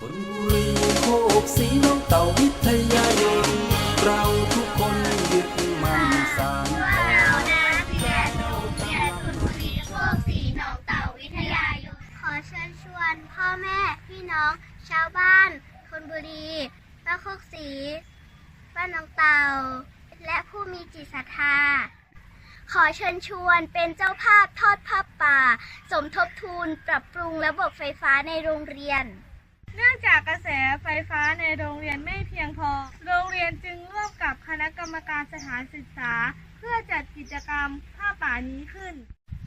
ธนบุรีโคกสีน้องเต่าวิทยายนเราทุกคนยึดมั่นสานต่อ เรานะเรียนโรงเรียนบุรีโคกสีหนองเต่าวิทยายุขอเชิญชวนพ่อแม่พี่น้องชาวบ้านธนบุรีบ้านโคกสีบ้านหนองเต่า และผู้มีจิตศรัทธา ขอเชิญชวนเป็นเจ้าภาพทอดผ้าป่า สมทบทุนปรับปรุงระบบไฟฟ้าในโรงเรียน เนื่องจากกระแสไฟฟ้าในโรงเรียนไม่เพียงพอ โรงเรียนจึงร่วมกับคณะกรรมการสถานศึกษา เพื่อจัดกิจกรรมผ้าป่านี้ขึ้น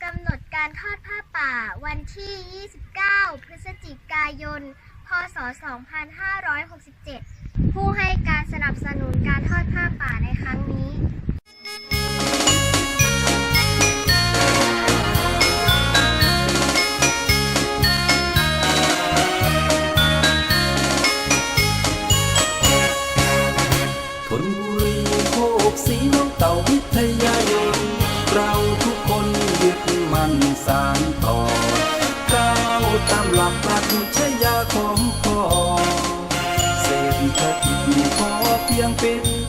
กำหนดการทอดผ้าป่าวันที่ 29 พฤศจิกายน พศ 2567 ผู้ให้การสนับสนุนการทอดผ้า นบุรีโคกสีน้องเต่าวิทยายนเราทุกคนยึดมั่นสานต่อก้าวตามหลักปรัชญาของพ่อเศรษฐกิจพอเพียงเป็น